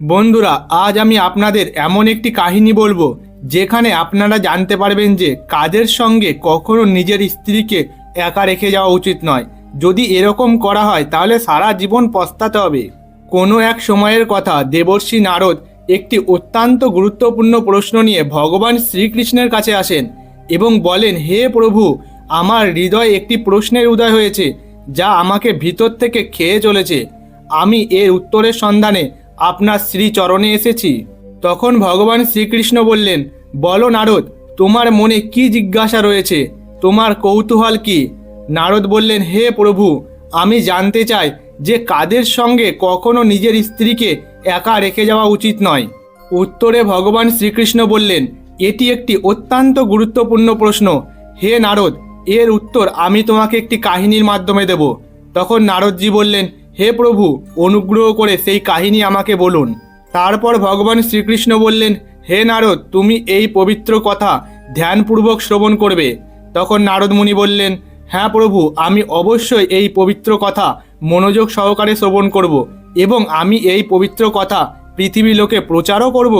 বন্ধুরা, আজ আমি আপনাদের এমন একটি কাহিনী বলব, যেখানে আপনারা জানতে পারবেন যে কাজের সঙ্গে কখনো নিজের স্ত্রীকে একা রেখে যাওয়া উচিত নয়। যদি এরকম করা হয়, তাহলে সারা জীবন পস্তাতে হবে। কোনো এক সময়ের কথা, দেবর্ষী নারদ একটি অত্যন্ত গুরুত্বপূর্ণ প্রশ্ন নিয়ে ভগবান শ্রীকৃষ্ণের কাছে আসেন এবং বলেন, হে প্রভু, আমার হৃদয়ে একটি প্রশ্নের উদয় হয়েছে, যা আমাকে ভিতর থেকে খেয়ে চলেছে। আমি এর উত্তরের সন্ধানে আপনার শ্রীচরণে এসেছি। তখন ভগবান শ্রীকৃষ্ণ বললেন, বলো নারদ, তোমার মনে কি জিজ্ঞাসা রয়েছে? তোমার কৌতূহল কি? নারদ বললেন, হে প্রভু, আমি জানতে চাই যে কাদের সঙ্গে কখনো নিজের স্ত্রীকে একা রেখে যাওয়া উচিত নয়? উত্তরে ভগবান শ্রীকৃষ্ণ বললেন, এটি একটি অত্যন্ত গুরুত্বপূর্ণ প্রশ্ন। হে নারদ, এর উত্তর আমি তোমাকে একটি কাহিনীর মাধ্যমে দেব। তখন নারদজি বললেন হে প্রভু, অনুগ্রহ করে সেই কাহিনী আমাকে বলুন। তারপর ভগবান শ্রীকৃষ্ণ বললেন, হে নারদ, তুমি এই পবিত্র কথা ধ্যানপূর্বক শ্রবণ করবে। তখন নারদ মুনি বললেন হ্যাঁ প্রভু, আমি অবশ্যই এই পবিত্র কথা মনোযোগ সহকারে শ্রবণ করব এবং আমি এই পবিত্র কথা পৃথিবী লোকে প্রচারও করব।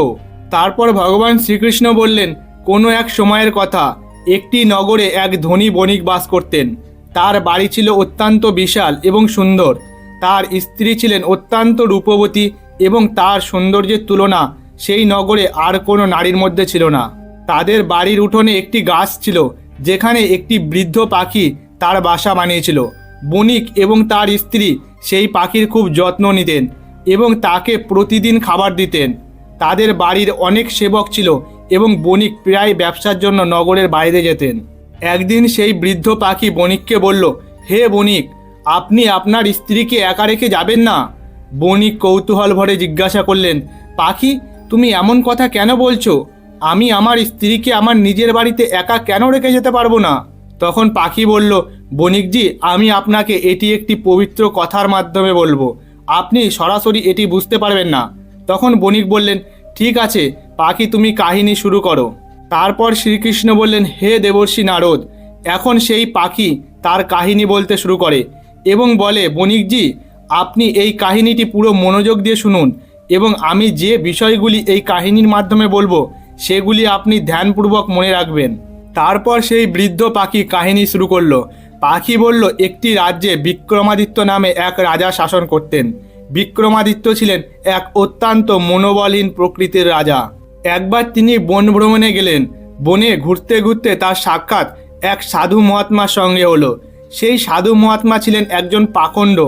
তারপর ভগবান শ্রীকৃষ্ণ বললেন, কোনো এক সময়ের কথা, একটি নগরে এক ধনী বণিক বাস করতেন। তার বাড়ি ছিল অত্যন্ত বিশাল এবং সুন্দর। তার স্ত্রী ছিলেন অত্যন্ত রূপবতী এবং তার সৌন্দর্যের তুলনা সেই নগরে আর কোনো নারীর মধ্যে ছিল না। তাদের বাড়ির উঠোনে একটি গাছ ছিল, যেখানে একটি বৃদ্ধ পাখি তার বাসা বানিয়েছিল। বণিক এবং তার স্ত্রী সেই পাখির খুব যত্ন নিতেন এবং তাকে প্রতিদিন খাবার দিতেন। তাদের বাড়ির অনেক সেবক ছিল এবং বণিক প্রায় ব্যবসার জন্য নগরের বাইরে যেতেন। একদিন সেই বৃদ্ধ পাখি বণিককে বলল, হে বণিক আপনি আপনার স্ত্রীকে একা রেখে যাবেন না? বণিক কৌতূহল ভরে জিজ্ঞাসা করলেন, পাখি, তুমি এমন কথা কেন বলছো? আমি আমার স্ত্রীকে আমার নিজের বাড়িতে একা কেন রেখে যেতে পারব না? তখন পাখি বলল, বণিকজি, আমি আপনাকে এটি একটি পবিত্র কথার মাধ্যমে বলব। আপনি সরাসরি এটি বুঝতে পারবেন না। তখন বণিক বললেন, ঠিক আছে, পাখি, তুমি কাহিনী শুরু করো। তারপর শ্রীকৃষ্ণ বললেন, হে দেবর্ষী নারদ, এখন সেই পাখি তার কাহিনী বলতে শুরু করে। এবং বলে, বণিকজি, আপনি এই কাহিনীটি পুরো মনোযোগ দিয়ে শুনুন এবং আমি যে বিষয়গুলি এই কাহিনীর মাধ্যমে বলব, সেগুলি আপনি ধ্যানপূর্বক মনে রাখবেন। তারপর সেই বৃদ্ধ পাখি কাহিনী শুরু করল। পাখি বলল, একটি রাজ্যে বিক্রমাদিত্য নামে এক রাজা শাসন করতেন। বিক্রমাদিত্য ছিলেন এক অত্যন্ত মনোবলহীন প্রকৃতির রাজা। একবার তিনি বন ভ্রমণে গেলেন। বনে ঘুরতে ঘুরতে তার সাক্ষাৎ এক সাধু মহাত্মার সঙ্গে হলো। সেই সাধু মহাত্মা ছিলেন একজন পাখণ্ড।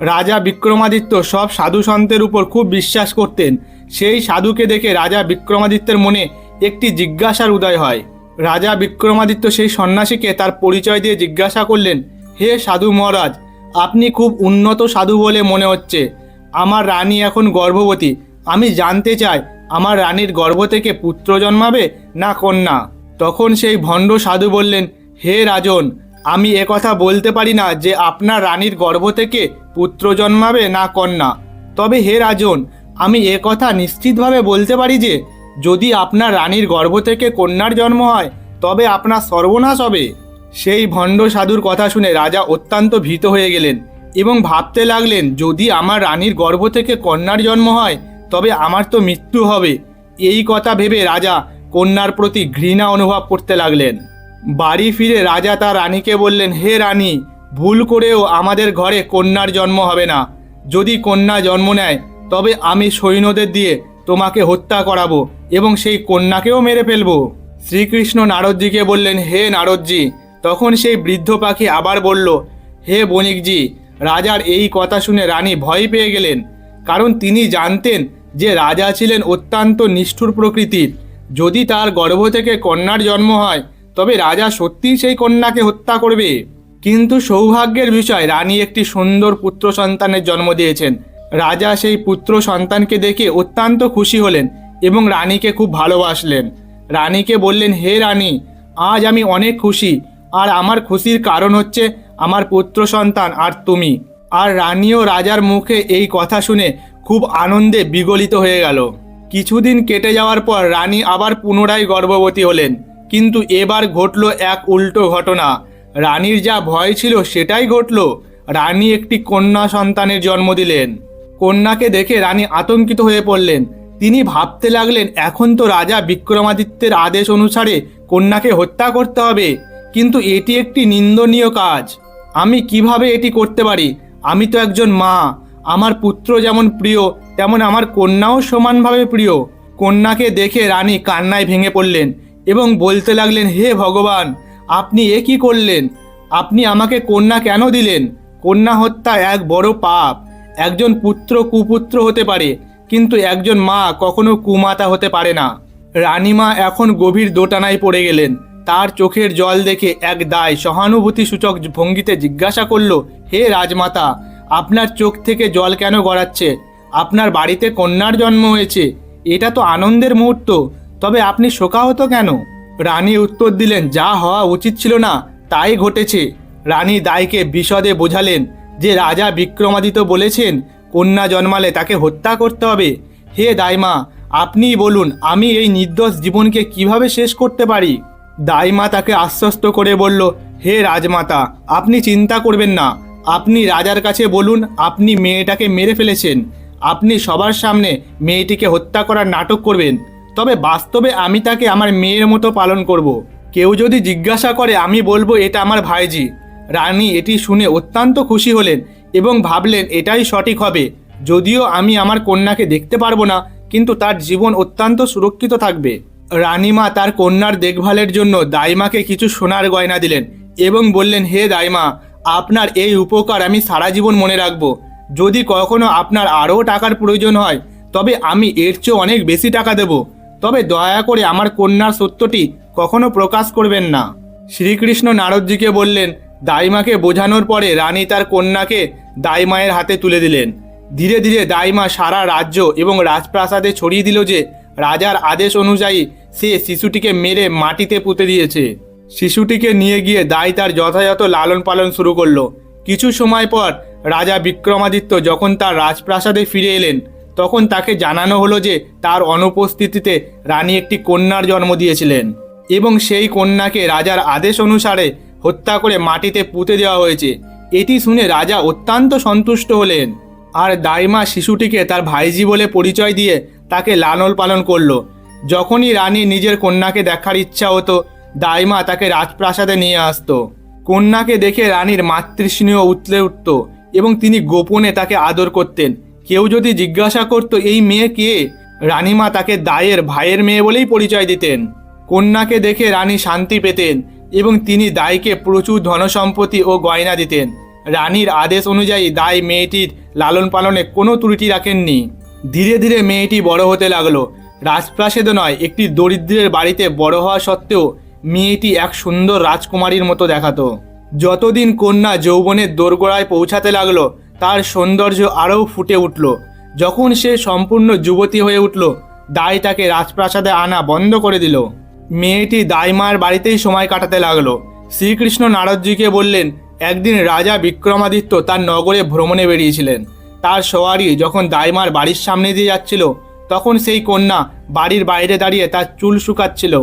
রাজা বিক্রমাদিত্য সব সাধু সন্তের উপর খুব বিশ্বাস করতেন। সেই সাধুকে দেখে রাজা বিক্রমাদিত্যের মনে একটি জিজ্ঞাসার উদয় হয়। রাজা বিক্রমাদিত্য সেই সন্ন্যাসীকে তার পরিচয় দিয়ে জিজ্ঞাসা করলেন, হে সাধু মহারাজ, আপনি খুব উন্নত সাধু বলে মনে হচ্ছে। আমার রানী এখন গর্ভবতী। আমি জানতে চাই, আমার রানীর গর্ভ থেকে পুত্র জন্মাবে না কন্যা? তখন সেই ভণ্ড সাধু বললেন, হে রাজন আমি কথা বলতে পারি না যে আপনার রানীর গর্ভ থেকে পুত্র জন্মাবে না কন্যা। তবে হে রাজন, আমি কথা নিশ্চিতভাবে বলতে পারি যে, যদি আপনার রানীর গর্ভ থেকে কন্যার জন্ম হয়, তবে আপনার সর্বনাশ হবে। সেই ভণ্ড সাধুর কথা শুনে রাজা অত্যন্ত ভীত হয়ে গেলেন এবং ভাবতে লাগলেন, যদি আমার রানীর গর্ভ থেকে কন্যার জন্ম হয়, তবে আমার তো মৃত্যু হবে। এই কথা ভেবে রাজা কন্যার প্রতি ঘৃণা অনুভব করতে লাগলেন। বাড়ি ফিরে রাজা তার রানীকে বললেন, হে রানী, ভুল করেও আমাদের ঘরে কন্যার জন্ম হবে না। যদি কন্যা জন্ম নেয়, তবে আমি সৈন্যদের দিয়ে তোমাকে হত্যা করাবো এবং সেই কন্যাকেও মেরে ফেলব। শ্রীকৃষ্ণ নারদজিকে বললেন, হে নারদজি। তখন সেই বৃদ্ধ পাখি আবার বলল, হে বণিকজি, রাজার এই কথা শুনে রানী ভয় পেয়ে গেলেন, কারণ তিনি জানতেন যে রাজা ছিলেন অত্যন্ত নিষ্ঠুর প্রকৃতির। যদি তার গর্ভ থেকে কন্যার জন্ম হয় তবে রাজা সত্যিই সেই কন্যাকে হত্যা করবে। কিন্তু সৌভাগ্যের বিষয়, রানী একটি সুন্দর পুত্র সন্তানের জন্ম দিয়েছেন। রাজা সেই পুত্র সন্তানকে দেখে অত্যন্ত খুশি হলেন এবং রানীকে খুব ভালোবাসলেন। রানীকে বললেন, হে রানী, আজ আমি অনেক খুশি। আর আমার খুশির কারণ হচ্ছে আমার পুত্র সন্তান আর তুমি। আর রানীও রাজার মুখে এই কথা শুনে খুব আনন্দে বিগলিত হয়ে গেল। কিছুদিন কেটে যাওয়ার পর রানী আবার পুনরায় গর্ভবতী হলেন। কিন্তু এবার ঘটল এক উল্টো ঘটনা। রানীর যা ভয় ছিল সেটাই ঘটল। রানী একটি কন্যা সন্তানের জন্ম দিলেন। কন্যাকে দেখে রানী আতঙ্কিত হয়ে পড়লেন। তিনি ভাবতে লাগলেন, এখন তো রাজা বিক্রমাদিত্যের আদেশ অনুসারে কন্যাকে হত্যা করতে হবে। কিন্তু এটি একটি নিন্দনীয় কাজ। আমি কীভাবে এটি করতে পারি? আমি তো একজন মা। আমার পুত্র যেমন প্রিয়, তেমন আমার কন্যাও সমানভাবে প্রিয়। কন্যাকে দেখে রানী কান্নায় ভেঙে পড়লেন। এবং বলতে লাগলেন, হে ভগবান, আপনি এ কি করলেন? আপনি আমাকে কন্যা কেন দিলেন? কন্যা হত্যা এক বড় পাপ। একজন পুত্র কুপুত্র হতে পারে, কিন্তু একজন মা কখনো কুমাতা হতে পারে না। রানীমা এখন গভীর দোটানায় পড়ে গেলেন। তার চোখের জল দেখে এক দায় সহানুভূতি সূচক ভঙ্গিতে জিজ্ঞাসা করল, হে রাজমাতা, আপনার চোখ থেকে জল কেন গড়াচ্ছে? আপনার বাড়িতে কন্যার জন্ম হয়েছে। এটা তো আনন্দের মুহূর্ত। তবে আপনি শোকাহত কেন? রানী উত্তর দিলেন, যা হওয়া উচিত ছিল না, তাই ঘটেছে। রানী দাইকে বিশদে বোঝালেন যে রাজা বিক্রমাদিত্য বলেছেন, কন্যা জন্মালে তাকে হত্যা করতে হবে। হে দাইমা, আপনিই বলুন, আমি এই নির্দোষ জীবনকে কীভাবে শেষ করতে পারি? দাইমা তাকে আশ্বস্ত করে বলল, হে রাজমাতা, আপনি চিন্তা করবেন না। আপনি রাজার কাছে বলুন, আপনি মেয়েটাকে মেরে ফেলেছেন। আপনি সবার সামনে মেয়েটিকে হত্যা করার নাটক করবেন। তবে বাস্তবে আমি তাকে আমার মেয়ের মতো পালন করব। কেউ যদি জিজ্ঞাসা করে, আমি বলব এটা আমার ভাইজি। রানী এটি শুনে অত্যন্ত খুশি হলেন এবং ভাবলেন, এটাই সঠিক হবে। যদিও আমি আমার কন্যাকে দেখতে পারব না, কিন্তু তার জীবন অত্যন্ত সুরক্ষিত থাকবে। রানীমা তার কন্যার দেখভালের জন্য দাইমাকে কিছু সোনার গয়না দিলেন এবং বললেন, হে দাইমা, আপনার এই উপকার আমি সারা জীবন মনে রাখব। যদি কখনো আপনার আরও টাকার প্রয়োজন হয়, তবে আমি এর চেয়ে অনেক বেশি টাকা দেব। তবে দয়া করে আমার কন্যার সত্যটি কখনো প্রকাশ করবেন না। শ্রীকৃষ্ণ নারদজিকে বললেন, দাইমাকে বোঝানোর পরে রানী তার কন্যাকে দাইমায়ের হাতে তুলে দিলেন। ধীরে ধীরে দাইমা সারা রাজ্য এবং রাজপ্রাসাদে ছড়িয়ে দিল যে, রাজার আদেশ অনুযায়ী সে শিশুটিকে মেরে মাটিতে পুঁতে দিয়েছে। শিশুটিকে নিয়ে গিয়ে দাই তার যথাযথ লালন পালন শুরু করল। কিছু সময় পর রাজা বিক্রমাদিত্য যখন তার রাজপ্রাসাদে ফিরে এলেন তখন তাকে জানানো হলো যে তার অনুপস্থিতিতে রানী একটি কন্যার জন্ম দিয়েছিলেন এবং সেই কন্যাকে রাজার আদেশ অনুসারে হত্যা করে মাটিতে পুঁতে দেওয়া হয়েছে। এটি শুনে রাজা অত্যন্ত সন্তুষ্ট হলেন। আর দাইমা শিশুটিকে তার ভাইজি বলে পরিচয় দিয়ে তাকে লালন পালন করল। যখনই রানী নিজের কন্যাকে দেখার ইচ্ছা হতো, দাইমা তাকে রাজপ্রাসাদে নিয়ে আসতো। কন্যাকে দেখে রানীর মাতৃস্নেহ উতলে উঠত এবং তিনি গোপনে তাকে আদর করতেন। কেউ যদি জিজ্ঞাসা করত এই মেয়ে কে, রানীমা তাকে দায়ের ভাইয়ের মেয়ে বলেই পরিচয় দিতেন। কন্যাকে দেখে রানী শান্তি পেতেন এবং তিনি দাইকে প্রচুর ধনসম্পত্তি ও গয়না দিতেন। রানীর আদেশ অনুযায়ী দাই মেয়েটির লালন পালনে কোনো ত্রুটি রাখেননি। ধীরে ধীরে মেয়েটি বড় হতে লাগল। রাজপ্রাসাদে নয়, একটি দরিদ্রের বাড়িতে বড় হওয়া সত্ত্বেও মেয়েটি এক সুন্দর রাজকুমারীর মতো দেখাতো। যতদিন কন্যা যৌবনের দোরগোড়ায় পৌঁছাতে লাগল তার সৌন্দর্য আরও ফুটে উঠল। যখন সে সম্পূর্ণ যুবতী হয়ে উঠল দাই তাকে রাজপ্রাসাদে আনা বন্ধ করে দিল। মেয়েটি দাইমার বাড়িতেই সময় কাটাতে লাগল। শ্রীকৃষ্ণ নারদজিকে বললেন, একদিন রাজা বিক্রমাদিত্য তার নগরে ভ্রমণে বেরিয়েছিলেন। তার সওয়ারি যখন দাইমার বাড়ির সামনে দিয়ে যাচ্ছিল, তখন সেই কন্যা বাড়ির বাইরে দাঁড়িয়ে তার চুল শুকাচ্ছিল।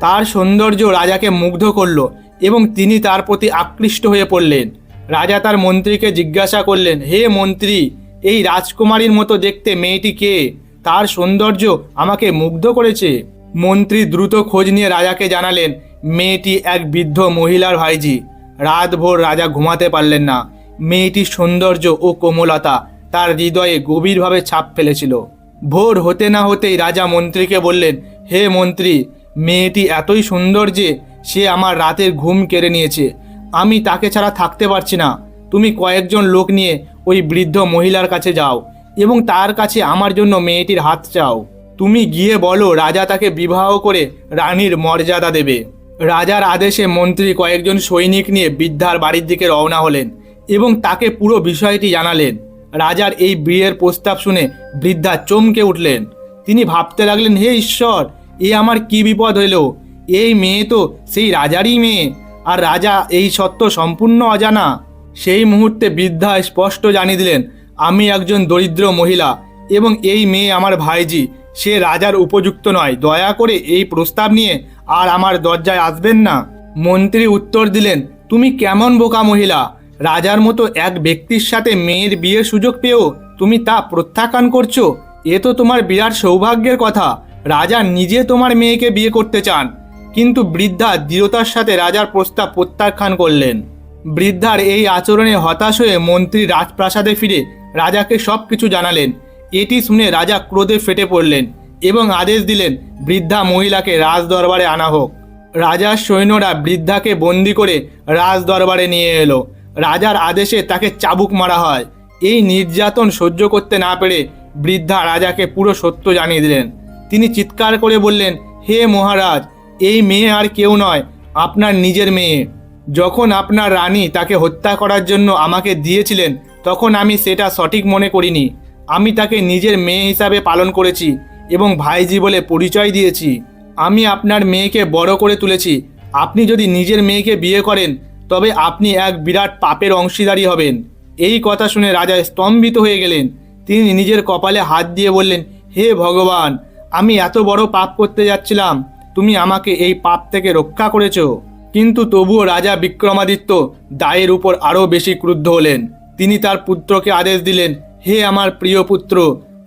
তার সৌন্দর্য রাজাকে মুগ্ধ করল এবং তিনি তার প্রতি আকৃষ্ট হয়ে পড়লেন। রাজা তার মন্ত্রীকে জিজ্ঞাসা করলেন, হে মন্ত্রী, এই রাজকুমারীর মতো দেখতে মেয়েটি কে? তার সৌন্দর্য আমাকে মুগ্ধ করেছে। মন্ত্রী দ্রুত খোঁজ নিয়ে রাজাকে জানালেন, মেয়েটি এক বৃদ্ধ মহিলার ভাইজি রাতভর রাজা ঘুমাতে পারলেন না। মেয়েটির সৌন্দর্য ও কোমলতা তার হৃদয়ে গভীরভাবে ছাপ ফেলেছিল। ভোর হতে না হতেই রাজা মন্ত্রীকে বললেন, হে মন্ত্রী, মেয়েটি এতই সুন্দর যে সে আমার রাতের ঘুম কেড়ে নিয়েছে। আমি তাকে ছাড়া থাকতে পারছি না। তুমি কয়েকজন লোক নিয়ে ওই বৃদ্ধ মহিলার কাছে যাও এবং তার কাছে আমার জন্য মেয়েটির হাত চাও। তুমি গিয়ে বলো, রাজা তাকে বিবাহ করে রানীর মর্যাদা দেবে। রাজার আদেশে মন্ত্রী কয়েকজন সৈনিক নিয়ে বৃদ্ধার বাড়ির দিকে রওনা হলেন এবং তাকে পুরো বিষয়টি জানালেন। রাজার এই বিয়ের প্রস্তাব শুনে বৃদ্ধা চমকে উঠলেন। তিনি ভাবতে লাগলেন, হে ঈশ্বর, এ আমার কি বিপদ হইল এই মেয়ে তো সেই রাজারই মেয়ে। আর রাজা এই সত্য সম্পূর্ণ অজানা। সেই মুহূর্তে বৃদ্ধা স্পষ্ট জানিয়ে দিলেন, আমি একজন দরিদ্র মহিলা এবং এই মেয়ে আমার ভাইজি। সে রাজার উপযুক্ত নয়। দয়া করে এই প্রস্তাব নিয়ে আর আমার দরজায় আসবেন না। মন্ত্রী উত্তর দিলেন, তুমি কেমন বোকা মহিলা? রাজার মতো এক ব্যক্তির সাথে মেয়ের বিয়ের সুযোগ পেয়েও তুমি তা প্রত্যাখ্যান করছ। এ তো তোমার বিরাট সৌভাগ্যের কথা। রাজা নিজে তোমার মেয়েকে বিয়ে করতে চান। কিন্তু বৃদ্ধা দৃঢ়তার সাথে রাজার প্রস্তাব প্রত্যাখ্যান করলেন। বৃদ্ধার এই আচরণে হতাশ হয়ে মন্ত্রী রাজপ্রাসাদে ফিরে রাজাকে সব কিছু জানালেন। এটি শুনে রাজা ক্রোধে ফেটে পড়লেন এবং আদেশ দিলেন, বৃদ্ধা মহিলাকে রাজ দরবারে আনা হোক। রাজার সৈন্যরা বৃদ্ধাকে বন্দি করে রাজ দরবারে নিয়ে এলো। রাজার আদেশে তাকে চাবুক মারা হয়। এই নির্যাতন সহ্য করতে না পেরে বৃদ্ধা রাজাকে পুরো সত্য জানিয়ে দিলেন। তিনি চিৎকার করে বললেন, হে মহারাজ এই মেয়ে আর কেউ নয়, আপনার নিজের মেয়ে। যখন আপনার রানী তাকে হত্যা করার জন্য আমাকে দিয়েছিলেন, তখন আমি সেটা সঠিক মনে করিনি। আমি তাকে নিজের মেয়ে হিসাবে পালন করেছি এবং ভাইজি বলে পরিচয় দিয়েছি। আমি আপনার মেয়েকে বড় করে তুলেছি। আপনি যদি নিজের মেয়েকে বিয়ে করেন, তবে আপনি এক বিরাট পাপের অংশীদারী হবেন। এই কথা শুনে রাজা স্তম্ভিত হয়ে গেলেন। তিনি নিজের কপালে হাত দিয়ে বললেন, হে ভগবান, আমি এত বড় পাপ করতে যাচ্ছিলাম। তুমি আমাকে এই পাপ থেকে রক্ষা করেছ। কিন্তু তবুও রাজা বিক্রমাদিত্য দায়ের উপর আরও বেশি ক্রুদ্ধ হলেন। তিনি তার পুত্রকে আদেশ দিলেন, হে আমার প্রিয় পুত্র,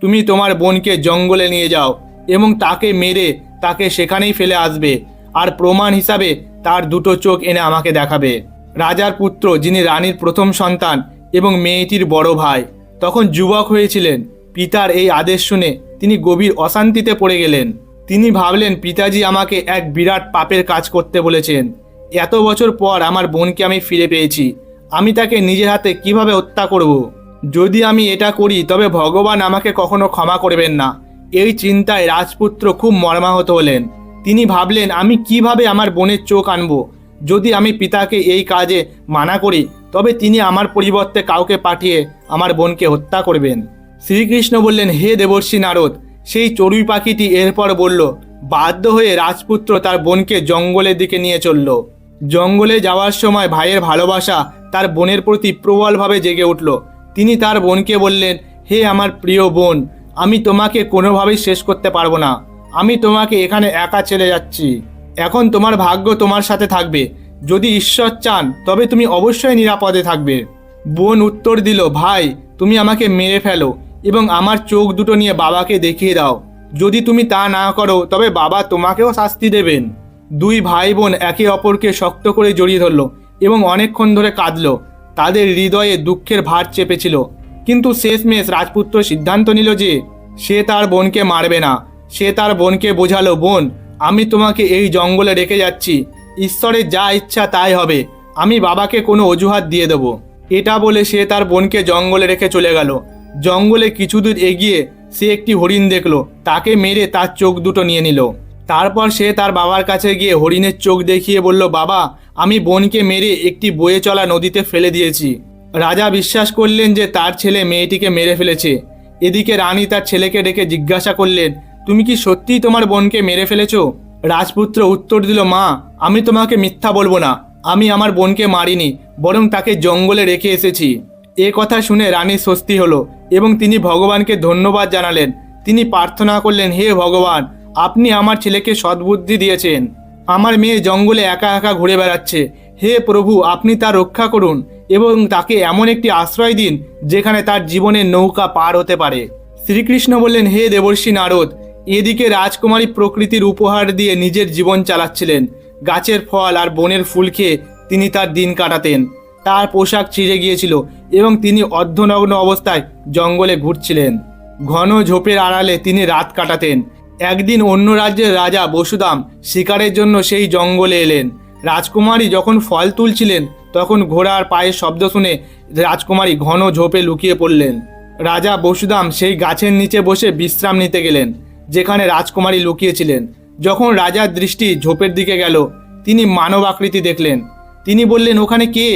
তুমি তোমার বোনকে জঙ্গলে নিয়ে যাও এবং তাকে মেরে তাকে সেখানেই ফেলে আসবে আর প্রমাণ হিসাবে তার দুটো চোখ এনে আমাকে দেখাবে। রাজার পুত্র, যিনি রানীর প্রথম সন্তান এবং মেয়েটির বড় ভাই, তখন যুবক হয়েছিলেন। পিতার এই আদেশ শুনে তিনি গভীর অশান্তিতে পড়ে গেলেন। তিনি ভাবলেন, পিতাজি আমাকে এক বিরাট পাপের কাজ করতে বলেছেন। এত বছর পর আমার বোনকে আমি ফিরে পেয়েছি। আমি তাকে নিজের হাতে কীভাবে হত্যা করব? যদি আমি এটা করি, তবে ভগবান আমাকে কখনো ক্ষমা করবেন না। এই চিন্তায় রাজপুত্র খুব মর্মাহত হলেন। তিনি ভাবলেন, আমি কীভাবে আমার বোনের চোখ আনব? যদি আমি পিতাকে এই কাজে মানা করি, তবে তিনি আমার পরিবর্তে কাউকে পাঠিয়ে আমার বোনকে হত্যা করবেন। শ্রীকৃষ্ণ বললেন, হে দেবর্ষী নারদ সেই চড়ুই পাখিটি এরপর বলল, বাধ্য হয়ে রাজপুত্র তার বোনকে জঙ্গলের দিকে নিয়ে চলল। জঙ্গলে যাওয়ার সময় ভাইয়ের ভালোবাসা তার বোনের প্রতি প্রবলভাবে জেগে উঠল। তিনি তার বোনকে বললেন, হে আমার প্রিয় বোন, আমি তোমাকে কোনোভাবেই শেষ করতে পারব না। আমি তোমাকে এখানে একা ছেড়ে যাচ্ছি। এখন তোমার ভাগ্য তোমার সাথে থাকবে। যদি ঈশ্বর চান, তবে তুমি অবশ্যই নিরাপদে থাকবে। বোন উত্তর দিল, ভাই, তুমি আমাকে মেরে ফেলো। এবং আমার চোখ দুটো নিয়ে বাবাকে দেখিয়ে দাও। যদি তুমি তা না করো, তবে বাবা তোমাকেও শাস্তি দেবেন। দুই ভাই বোন একে অপরকে শক্ত করে জড়িয়ে ধরলো এবং অনেকক্ষণ ধরে কাঁদলো। তাদের হৃদয়ে দুঃখের ভার চেপেছিল। কিন্তু শেষমেশ রাজপুত্র সিদ্ধান্ত নিল যে, সে তার বোনকে মারবে না। সে তার বোনকে বোঝালো, বোন, আমি তোমাকে এই জঙ্গলে রেখে যাচ্ছি। ঈশ্বরের যা ইচ্ছা তাই হবে। আমি বাবাকে কোনো অজুহাত দিয়ে দেবো। এটা বলে সে তার বোনকে জঙ্গলে রেখে চলে গেল। জঙ্গলে কিছু দূর এগিয়ে সে একটি হরিণ দেখল। তাকে মেরে তার চোখ দুটো নিয়ে নিল। তারপর সে তার বাবার কাছে গিয়ে হরিণের চোখ দেখিয়ে বলল, বাবা, আমি বোনকে মেরে একটি বয়ে চলা নদীতে ফেলে দিয়েছি। রাজা বিশ্বাস করলেন যে তার ছেলে মেয়েটিকে মেরে ফেলেছে। এদিকে রানী তার ছেলেকে ডেকে জিজ্ঞাসা করলেন, তুমি কি সত্যিই তোমার বোনকে মেরে ফেলেছো? রাজপুত্র উত্তর দিল, মা, আমি তোমাকে মিথ্যা বলব না। আমি আমার বোনকে মারিনি, বরং তাকে জঙ্গলে রেখে এসেছি। এ কথা শুনে রানীর স্বস্তি হলো এবং তিনি ভগবানকে ধন্যবাদ জানালেন। তিনি প্রার্থনা করলেন, হে ভগবান, আপনি আমার ছেলেকে সদ্বুদ্ধি দিয়েছেন। আমার মেয়ে জঙ্গলে একা একা ঘুরে বেড়াচ্ছে। হে প্রভু, আপনি তার রক্ষা করুন এবং তাকে এমন একটি আশ্রয় দিন যেখানে তার জীবনের নৌকা পার হতে পারে। শ্রীকৃষ্ণ বললেন, হে দেবর্ষী নারদ, এদিকে রাজকুমারী প্রকৃতির উপহার দিয়ে নিজের জীবন চালাচ্ছিলেন। গাছের ফল আর বনের ফুল খেয়ে তিনি তার দিন কাটাতেন। তার পোশাক ছিঁড়ে গিয়েছিল এবং তিনি অর্ধনগ্ন অবস্থায় জঙ্গলে ঘুরছিলেন। ঘন ঝোপের আড়ালে তিনি রাত কাটাতেন। একদিন অন্য রাজ্যের রাজা বসুদাম শিকারের জন্য সেই জঙ্গলে এলেন। রাজকুমারী যখন ফল তুলছিলেন, তখন ঘোড়ার পায়ের শব্দ শুনে রাজকুমারী ঘন ঝোপে লুকিয়ে পড়লেন। রাজা বসুদাম সেই গাছের নিচে বসে বিশ্রাম নিতে গেলেন, যেখানে রাজকুমারী লুকিয়েছিলেন। যখন রাজার দৃষ্টি ঝোপের দিকে গেল, তিনি মানব আকৃতি দেখলেন। তিনি বললেন, ওখানে কে?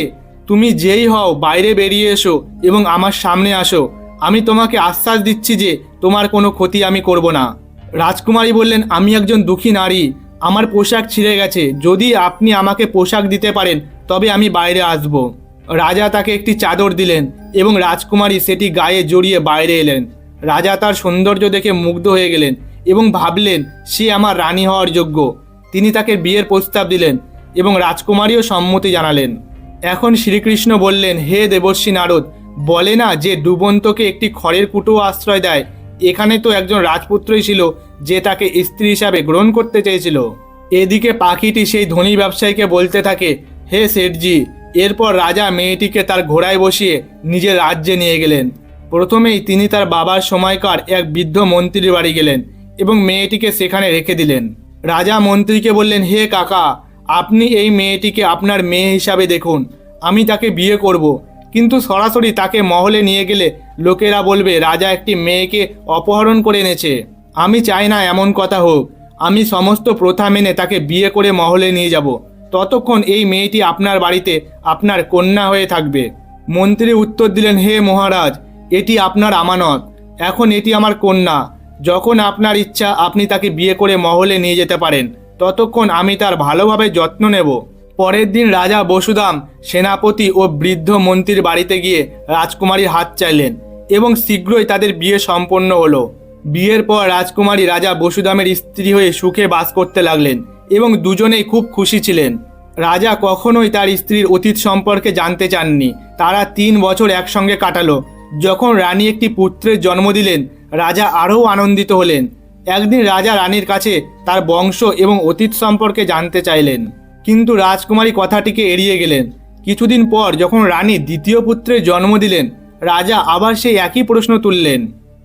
তুমি যেই হও, বাইরে বেরিয়ে এসো এবং আমার সামনে আসো। আমি তোমাকে আশ্বাস দিচ্ছি যে তোমার কোনো ক্ষতি আমি করব না। রাজকুমারী বললেন, আমি একজন দুঃখী নারী। আমার পোশাক ছিঁড়ে গেছে। যদি আপনি আমাকে পোশাক দিতে পারেন, তবে আমি বাইরে আসব। রাজা তাকে একটি চাদর দিলেন এবং রাজকুমারী সেটি গায়ে জড়িয়ে বাইরে এলেন। রাজা তার সৌন্দর্য দেখে মুগ্ধ হয়ে গেলেন এবং ভাবলেন, সে আমার রানী হওয়ার যোগ্য। তিনি তাকে বিয়ের প্রস্তাব দিলেন এবং রাজকুমারীও সম্মতি জানালেন। এখন শ্রীকৃষ্ণ বললেন, হে দেবর্ষী নারদ, বলে না যে ডুবন্তকে একটি খড়ের কুটো আশ্রয় দেয়? এখানে তো একজন রাজপুত্রই ছিল যে তাকে স্ত্রী হিসাবে গ্রহণ করতে চেয়েছিল। এদিকে পাখিটি সেই ধনী ব্যবসায়ীকে বলতে থাকে, হে শেঠজি, এরপর রাজা মেয়েটিকে তার ঘোড়ায় বসিয়ে নিজের রাজ্যে নিয়ে গেলেন। প্রথমেই তিনি তার বাবার সময়কার এক বৃদ্ধ মন্ত্রীর বাড়ি গেলেন এবং মেয়েটিকে সেখানে রেখে দিলেন। রাজা মন্ত্রীকে বললেন, হে কাকা আপনি এই মেয়েটিকে আপনার মেয়ে হিসাবে দেখুন। আমি তাকে বিয়ে করব। কিন্তু সরাসরি তাকে মহলে নিয়ে গেলে লোকেরা বলবে, রাজা একটি মেয়েকে অপহরণ করে এনেছে। আমি চাই না এমন কথা হোক। আমি সমস্ত প্রথা মেনে তাকে বিয়ে করে মহলে নিয়ে যাব। ততক্ষণ এই মেয়েটি আপনার বাড়িতে আপনার কন্যা হয়ে থাকবে। মন্ত্রী উত্তর দিলেন, হে মহারাজ, এটি আপনার আমানত। এখন এটি আমার কন্যা। যখন আপনার ইচ্ছা, আপনি তাকে বিয়ে করে মহলে নিয়ে যেতে পারেন। ততক্ষণ আমি তার ভালোভাবে যত্ন নেব। পরের দিন রাজা বসুদাম সেনাপতি ও বৃদ্ধ মন্ত্রীর বাড়িতে গিয়ে রাজকুমারীর হাত চাইলেন এবং শীঘ্রই তাদের বিয়ে সম্পন্ন হলো। বিয়ের পর রাজকুমারী রাজা বসুদামের স্ত্রী হয়ে সুখে বাস করতে লাগলেন এবং দুজনেই খুব খুশি ছিলেন। রাজা কখনোই তার স্ত্রীর অতীত সম্পর্কে জানতে চাননি। তারা তিন বছর একসঙ্গে কাটালো। যখন রানী একটি পুত্রের জন্ম দিলেন, রাজা আরও আনন্দিত হলেন। একদিন রাজা রানীর কাছে তার বংশ এবং অতীত সম্পর্কে জানতে চাইলেন। কিন্তু রাজকুমারী কথাটিকে এড়িয়ে গেলেন। কিছুদিন পর যখন রানী দ্বিতীয় পুত্রের জন্ম দিলেন, রাজা আবার সেই একই প্রশ্ন তুললেন।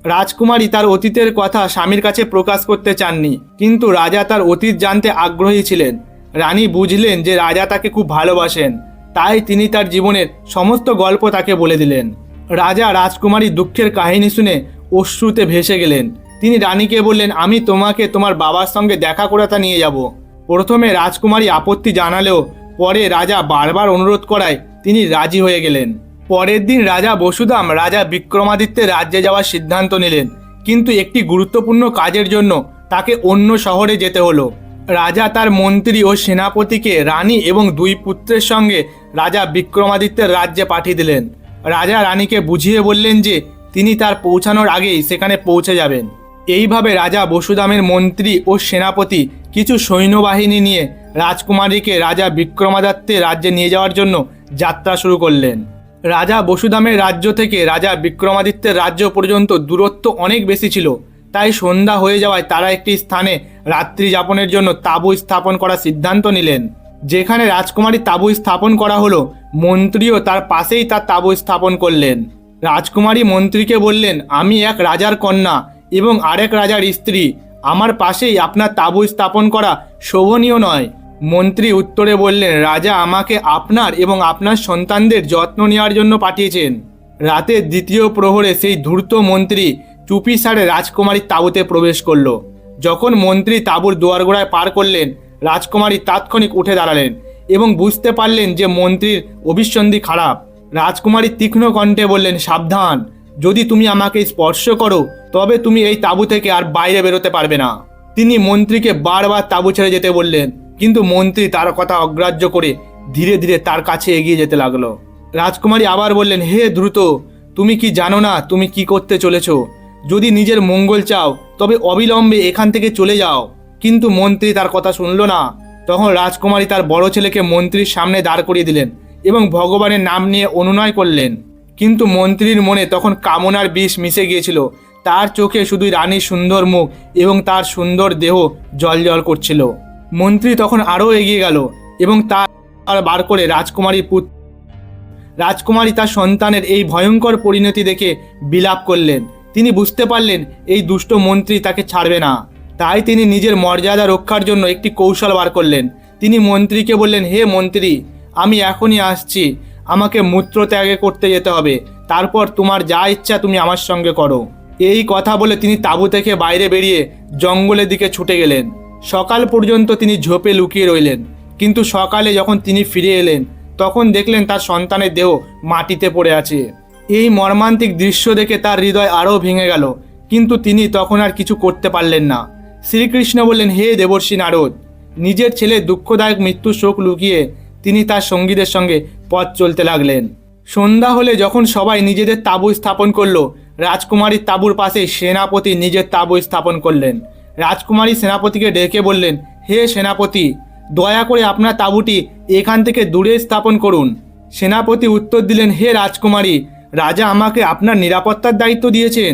রাজকুমারী তার অতীতের কথা স্বামীর কাছে প্রকাশ করতে চাননি, কিন্তু রাজা তার অতীত জানতে আগ্রহী ছিলেন। রানী বুঝলেন যে রাজা তাকে খুব ভালোবাসেন, তাই তিনি তার জীবনের সমস্ত গল্প তাকে বলে দিলেন। রাজা রাজকুমারী দুঃখের কাহিনী শুনে অশ্রুতে ভেসে গেলেন। তিনি রানীকে বললেন, আমি তোমাকে তোমার বাবার সঙ্গে দেখা করে তা নিয়ে যাব। প্রথমে রাজকুমারী আপত্তি জানালেও পরে রাজা বারবার অনুরোধ করায় তিনি রাজি হয়ে গেলেন। পরের দিন রাজা বসুদাম রাজা বিক্রমাদিত্যের রাজ্যে যাওয়ার সিদ্ধান্ত নিলেন। কিন্তু একটি গুরুত্বপূর্ণ কাজের জন্য তাকে অন্য শহরে যেতে হলো। রাজা তার মন্ত্রী ও সেনাপতিকে রানী এবং দুই পুত্রের সঙ্গে রাজা বিক্রমাদিত্যের রাজ্যে পাঠিয়ে দিলেন। রাজা রানীকে বুঝিয়ে বললেন যে তিনি তার পৌঁছানোর আগেই সেখানে পৌঁছে যাবেন। এইভাবে রাজা বসুদামের মন্ত্রী ও সেনাপতি কিছু সৈন্যবাহিনী নিয়ে রাজকুমারীকে রাজা বিক্রমাদিত্যের রাজ্যে নিয়ে যাওয়ার জন্য যাত্রা শুরু করলেন। রাজা বসুদামের রাজ্য থেকে রাজা বিক্রমাদিত্যের রাজ্য পর্যন্ত দূরত্ব অনেক বেশি ছিল, তাই সন্ধ্যা হয়ে যাওয়ায় তারা একটি স্থানে রাত্রি যাপনের জন্য তাঁবু স্থাপন করার সিদ্ধান্ত নিলেন। যেখানে রাজকুমারী তাঁবু স্থাপন করা হলো, মন্ত্রীও তার পাশেই তার তাঁবু স্থাপন করলেন। রাজকুমারী মন্ত্রীকে বললেন, আমি এক রাজার কন্যা এবং আরেক রাজার স্ত্রী। আমার পাশেই আপনার তাঁবু স্থাপন করা শোভনীয় নয়। মন্ত্রী উত্তরে বললেন, রাজা আমাকে আপনার এবং আপনার সন্তানদের যত্ন নেওয়ার জন্য পাঠিয়েছেন। রাতের দ্বিতীয় প্রহরে সেই ধূর্ত মন্ত্রী চুপি সারে রাজকুমারীর তাঁবুতে প্রবেশ করল। যখন মন্ত্রী তাঁবুর দুয়ারগোড়ায় পার করলেন, রাজকুমারী তাৎক্ষণিক উঠে দাঁড়ালেন এবং বুঝতে পারলেন যে মন্ত্রীর অভিসন্ধি খারাপ। রাজকুমারী তীক্ষ্ণ কণ্ঠে বললেন, সাবধান। যদি তুমি আমাকে স্পর্শ করো তবে তুমি এই তাঁবু থেকে আর বাইরে বেরোতে পারবে না। তিনি মন্ত্রীকে বারবার তাঁবু ছেড়ে যেতে বললেন, কিন্তু মন্ত্রী তার কথা অগ্রাহ্য করে ধীরে ধীরে তার কাছে এগিয়ে যেতে লাগল। রাজকুমারী আবার বললেন, হে দ্রুত, তুমি কি জানো না তুমি কি করতে চলেছ? যদি নিজের মঙ্গল চাও, তবে অবিলম্বে এখান থেকে চলে যাও। কিন্তু মন্ত্রী তার কথা শুনল না। তখন রাজকুমারী তার বড় ছেলেকে মন্ত্রীর সামনে দাঁড় করিয়ে দিলেন এবং ভগবানের নাম নিয়ে অনুনয় করলেন। কিন্তু মন্ত্রীর মনে তখন কামনার বিষ মিশে গিয়েছিল। তার চোখে শুধু রানীর সুন্দর মুখ এবং তার সুন্দর দেহ জল করছিল। মন্ত্রী তখন আরও এগিয়ে গেল এবং তার বার করে রাজকুমারীর পুত্র রাজকুমারী তার সন্তানের এই ভয়ঙ্কর পরিণতি দেখে বিলাপ করলেন। তিনি বুঝতে পারলেন এই দুষ্ট মন্ত্রী তাকে ছাড়বে না। তাই তিনি নিজের মর্যাদা রক্ষার জন্য একটি কৌশল বার করলেন। তিনি মন্ত্রীকে বললেন, হে মন্ত্রী, আমি এখনই আসছি। আমাকে মূত্র ত্যাগে করতে যেতে হবে। তারপর তোমার যা ইচ্ছা তুমি আমার সঙ্গে করো। এই কথা বলে তিনি তাঁবু থেকে বাইরে বেরিয়ে জঙ্গলের দিকে ছুটে গেলেন। সকাল পর্যন্ত তিনি ঝোপে লুকিয়ে রইলেন। কিন্তু সকালে যখন তিনি ফিরে এলেন, তখন দেখলেন তার সন্তানের দেহ মাটিতে পড়ে আছে। এই মর্মান্তিক দৃশ্য দেখে তার হৃদয় আরও ভেঙে গেল। কিন্তু তিনি তখন আর কিছু করতে পারলেন না। শ্রীকৃষ্ণ বললেন, হে দেবর্ষী নারদ, নিজের ছেলে দুঃখদায়ক মৃত্যু শোক লুকিয়ে তিনি তার সঙ্গীদের সঙ্গে পথ চলতে লাগলেন। সন্ধ্যা হলে যখন সবাই নিজেদের তাঁবু স্থাপন করল রাজকুমারীর তাঁবুর পাশে সেনাপতি নিজের তাঁবু স্থাপন করলেন। রাজকুমারী সেনাপতিকে ডেকে বললেন, হে সেনাপতি, দয়া করে আপনার তাঁবুটি এখান থেকে দূরে স্থাপন করুন। সেনাপতি উত্তর দিলেন, হে রাজকুমারী, রাজা আমাকে আপনার নিরাপত্তার দায়িত্ব দিয়েছেন।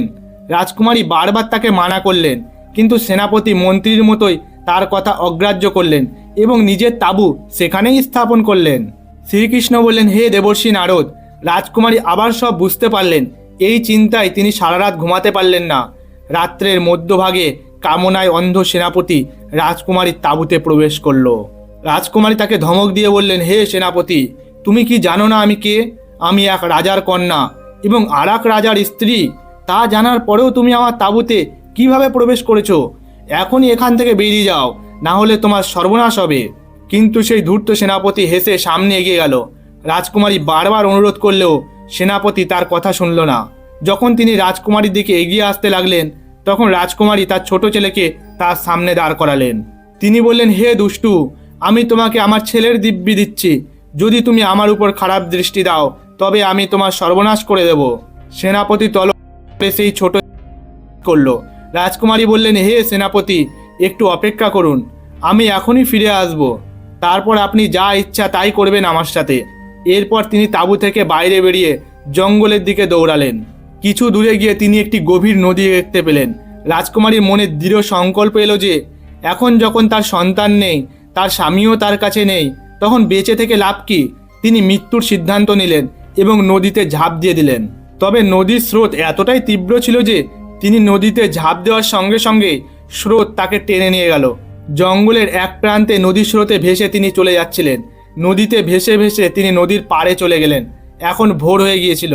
রাজকুমারী বারবার তাকে মানা করলেন, কিন্তু সেনাপতি মন্ত্রীর মতোই তার কথা অগ্রাহ্য করলেন এবং নিজের তাবু সেখানেই স্থাপন করলেন। শ্রীকৃষ্ণ বললেন, হে দেবর্ষী নারদ, রাজকুমারী আবার সব বুঝতে পারলেন এই চিন্তায় তিনি সারা রাত ঘুমাতে পারলেন না। রাত্রের মধ্যভাগে কামনায় অন্ধ সেনাপতি রাজকুমারীর তাঁবুতে প্রবেশ করল। রাজকুমারী তাকে ধমক দিয়ে বললেন, হে সেনাপতি, তুমি কি জানো না আমি কে? আমি এক রাজার কন্যা এবং আর রাজার স্ত্রী। তা জানার পরেও তুমি আমার তাঁবুতে কীভাবে প্রবেশ করেছ? এখনই এখান থেকে বেরিয়ে যাও, না হলে তোমার সর্বনাশ হবে। কিন্তু সেই ধূর্ত সেনাপতি হেসে সামনে এগিয়ে গেল। রাজকুমারী বারবার অনুরোধ করলেও সেনাপতি তার কথা শুনল না। যখন তিনি রাজকুমারীর দিকে এগিয়ে আসতে লাগলেন, তখন রাজকুমারী তার ছোট ছেলেকে তার সামনে দাঁড় করালেন। তিনি বললেন, হে দুষ্টু, আমি তোমাকে আমার ছেলের দিব্যি দিচ্ছি। যদি তুমি আমার উপর খারাপ দৃষ্টি দাও, তবে আমি তোমার সর্বনাশ করে দেব। সেনাপতি তল সেই ছোট করল। রাজকুমারী বললেন, হে সেনাপতি, একটু অপেক্ষা করুন। আমি এখনই ফিরে আসব। তারপর আপনি যা ইচ্ছা তাই করবেন আমার সাথে। এরপর তিনি তাঁবু থেকে বাইরে বেরিয়ে জঙ্গলের দিকে দৌড়ালেন। কিছু দূরে গিয়ে তিনি একটি গভীর নদী দেখতে পেলেন। রাজকুমারীর মনে দৃঢ় সংকল্প এলো যে, এখন যখন তার সন্তান নেই, তার স্বামীও তার কাছে নেই, তখন বেঁচে থেকে লাভ কি? তিনি মৃত্যুর সিদ্ধান্ত নিলেন এবং নদীতে ঝাঁপ দিয়ে দিলেন। তবে নদীর স্রোত এতটাই তীব্র ছিল যে, তিনি নদীতে ঝাঁপ দেওয়ার সঙ্গে সঙ্গে স্রোত তাকে টেনে নিয়ে গেল। জঙ্গলের এক প্রান্তে নদীর স্রোতে ভেসে তিনি চলে যাচ্ছিলেন। নদীতে ভেসে ভেসে তিনি নদীর পাড়ে চলে গেলেন। এখন ভোর হয়ে গিয়েছিল।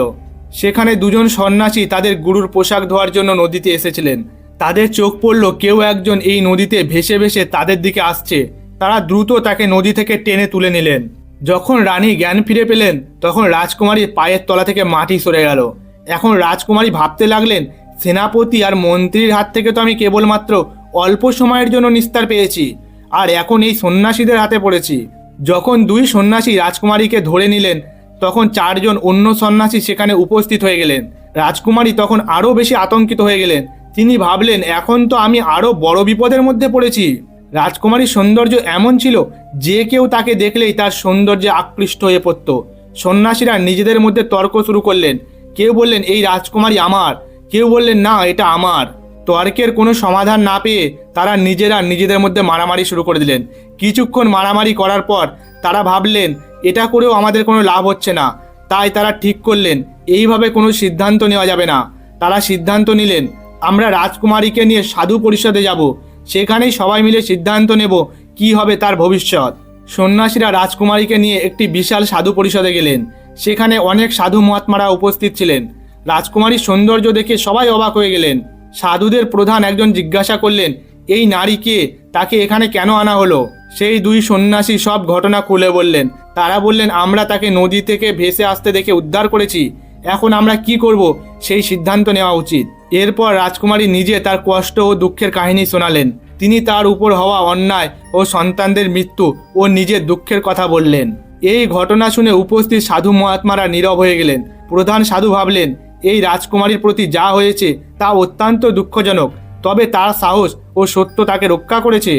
সেখানে দুজন সন্ন্যাসী তাদের গুরুর পোশাক ধোয়ার জন্য নদীতে এসেছিলেন। তাদের চোখ পড়ল, কেউ একজন এই নদীতে ভেসে ভেসে তাদের দিকে আসছে। তারা দ্রুত তাকে নদী থেকে টেনে তুলে নিলেন। যখন রানী জ্ঞান ফিরে পেলেন, তখন রাজকুমারীর পায়ের তলা থেকে মাটি সরে গেল। এখন রাজকুমারী ভাবতে লাগলেন, সেনাপতি আর মন্ত্রীর হাত থেকে তো আমি কেবলমাত্র অল্প সময়ের জন্য নিস্তার পেয়েছি, আর এখন এই সন্ন্যাসীদের হাতে পড়েছি। যখন দুই সন্ন্যাসী রাজকুমারীকে ধরে নিলেন, তখন চারজন অন্য সন্ন্যাসী সেখানে উপস্থিত হয়ে গেলেন। রাজকুমারী তখন আরও বেশি আতঙ্কিত হয়ে গেলেন। তিনি ভাবলেন, এখন তো আমি আরও বড় বিপদের মধ্যে পড়েছি। রাজকুমারীর সৌন্দর্য এমন ছিল যে কেউ তাকে দেখলেই তার সৌন্দর্যে আকৃষ্ট হয়ে পড়ত। সন্ন্যাসীরা নিজেদের মধ্যে তর্ক শুরু করলেন। কেউ বললেন, এই রাজকুমারী আমার। কেউ বললেন, না, এটা আমার। তর্কের কোনো সমাধান না পেয়ে তারা নিজেরা নিজেদের মধ্যে মারামারি শুরু করে দিলেন। কিছুক্ষণ মারামারি করার পর তারা ভাবলেন, এটা করেও আমাদের কোনো লাভ হচ্ছে না। তাই তারা ঠিক করলেন, এইভাবে কোনো সিদ্ধান্ত নেওয়া যাবে না। তারা সিদ্ধান্ত নিলেন, আমরা রাজকুমারীকে নিয়ে সাধু পরিষদে যাব। সেখানেই সবাই মিলে সিদ্ধান্ত নেব কি হবে তার ভবিষ্যৎ। সন্ন্যাসীরা রাজকুমারীকে নিয়ে একটি বিশাল সাধু পরিষদে গেলেন। সেখানে অনেক সাধু মহাত্মারা উপস্থিত ছিলেন। রাজকুমারীর সৌন্দর্য দেখে সবাই অবাক হয়ে গেলেন। সাধুদের প্রধান একজন জিজ্ঞাসা করলেন, এই নারীকে তাকে এখানে কেন আনা হলো? সেই দুই সন্ন্যাসী সব ঘটনা খুলে বললেন, তারা বললেন, আমরা তাকে নদী থেকে ভেসে আসতে দেখে উদ্ধার করেছি। এখন আমরা কি করব? সেই সিদ্ধান্ত নেওয়া উচিত। এরপর রাজকুমারী নিজে তার কষ্ট ও দুঃখের কাহিনী শোনালেন। তিনি তার উপর হওয়া অন্যায় ও সন্তানদের মৃত্যু ও নিজের দুঃখের কথা বললেন। এই ঘটনা শুনে উপস্থিত সাধু মহাত্মারা নীরব হয়ে গেলেন। প্রধান সাধু ভাবলেন এই রাজকুমারীর প্রতি যা হয়েছে তা অত্যন্ত দুঃখজনক। তবে তার সাহস ও সত্য তাকে রক্ষা করেছে।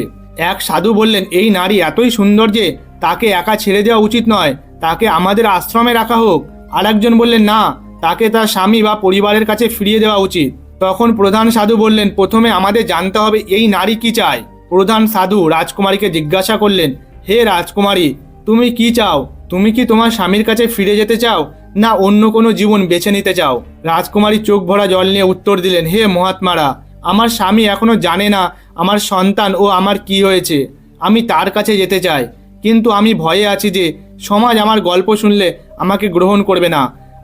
এক সাধু বললেন, এই নারী এতই সুন্দর যে তাকে একা ছেড়ে দেওয়া উচিত নয়, তাকে আমাদের আশ্রমে রাখা হোক। আরেকজন বললেন, না, তাকে তার স্বামী বা পরিবারের কাছে ফিরিয়ে দেওয়া উচিত। তখন প্রধান সাধু বললেন, প্রথমে আমাদের জানতে হবে এই নারী কি চায়? প্রধান সাধু রাজকুমারীকে জিজ্ঞাসা করলেন, হে রাজকুমারী, তুমি কি চাও? তুমি কি তোমার স্বামীর কাছে ফিরে যেতে চাও? না অন্য কোনো জীবন বেছে নিতে চাও। রাজকুমারী চোখ ভরা জল নিয়ে উত্তর দিলেন, হে মহাত্মারা, আমার স্বামী এখনও জানে না আমার সন্তান ও আমার কি হয়েছে। আমি তার কাছে যেতে চাই, কিন্তু আমি ভয়ে আছি যে সমাজ আমার গল্প শুনলে আমাকে গ্রহণ করবে না।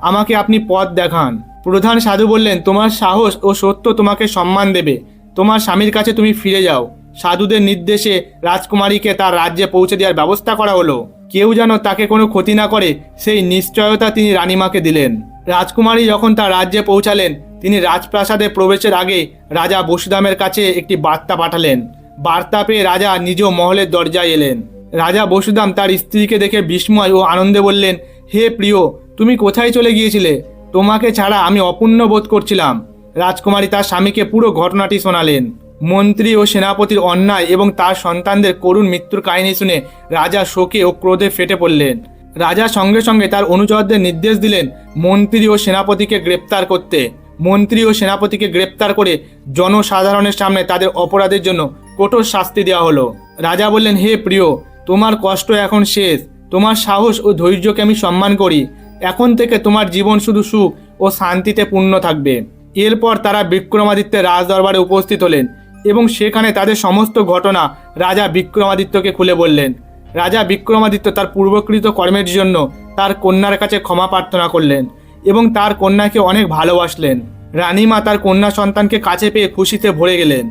আমাকে আপনি পথ দেখান। প্রধান সাধু বললেন, তোমার সাহস ও সত্য তোমাকে সম্মান দেবে। তোমার স্বামীর কাছে তুমি ফিরে যাও। সাধুদের নির্দেশে রাজকুমারীকে তার রাজ্যে পৌঁছে দেওয়ার ব্যবস্থা করা হলো। কেউ যেন তাকে কোনো ক্ষতি না করে সেই নিশ্চয়তা তিনি রানীমাকে দিলেন। রাজকুমারী যখন তার রাজ্যে পৌঁছালেন, তিনি রাজপ্রাসাদে প্রবেশের আগে রাজা বসুদামের কাছে একটি বার্তা পাঠালেন। বার্তা পেয়ে রাজা নিজ মহলের দরজায় এলেন। রাজা বসুদাম তার স্ত্রীকে দেখে বিস্ময় ও আনন্দে বললেন, হে প্রিয়, তুমি কোথায় চলে গিয়েছিলে? তোমাকে ছাড়া আমি অপূর্ণ বোধ করছিলাম। রাজকুমারী তার স্বামীকে পুরো ঘটনাটি শোনালেন। মন্ত্রী ও সেনাপতির অন্যায় এবং তার সন্তানদের করুণ মৃত্যুর কাহিনী শুনে রাজা শোকে ও ক্রোধে ফেটে পড়লেন। রাজা সঙ্গে সঙ্গে তার অনুচরদের নির্দেশ দিলেন মন্ত্রী ও সেনাপতিকে গ্রেপ্তার করতে। মন্ত্রী ও সেনাপতিকে গ্রেপ্তার করে জনসাধারণের সামনে তাদের অপরাধের জন্য কঠোর শাস্তি দেওয়া হলো। রাজা বললেন, হে প্রিয়, তোমার কষ্ট এখন শেষ। তোমার সাহস ও ধৈর্যকে আমি সম্মান করি। এখন থেকে তোমার জীবন শুধু সুখ ও শান্তিতে পূর্ণ থাকবে। এরপর তারা বিক্রমাদিত্যের রাজদরবারে উপস্থিত হলেন। এবং সেখানে তাদের সমস্ত ঘটনা রাজা বিক্রমাদিত্যকে খুলে বললেন। রাজা বিক্রমাদিত্য তার পূর্বকৃত কর্মের জন্য তার কন্যার কাছে ক্ষমা প্রার্থনা করলেন এবং তার কন্যাকে অনেক ভালোবাসলেন। রানীমা তার কন্যা সন্তানকে কাছে পেয়ে খুশিতে ভরে গেলেন।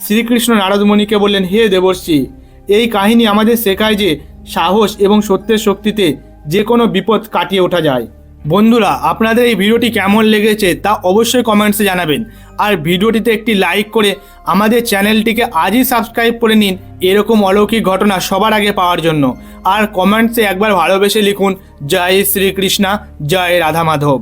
শ্রীকৃষ্ণ নারদমণিকে বললেন, হে দেবর্ষি, এই কাহিনী আমাদের শেখায় যে সাহস এবং সত্যের শক্তিতে যে কোনো বিপদ কাটিয়ে ওঠা যায়। বন্ধুরা, আপনাদের এই ভিডিওটি কেমন লেগেছে তা অবশ্যই কমেন্টসে জানাবেন। আর ভিডিওটিতে একটি লাইক করে আমাদের চ্যানেলটিকে আজই সাবস্ক্রাইব করে নিন এরকম অলৌকিক ঘটনা সবার আগে পাওয়ার জন্য। আর কমেন্টসে একবার ভালোবেসে লিখুন, জয় শ্রীকৃষ্ণা, জয় রাধা মাধব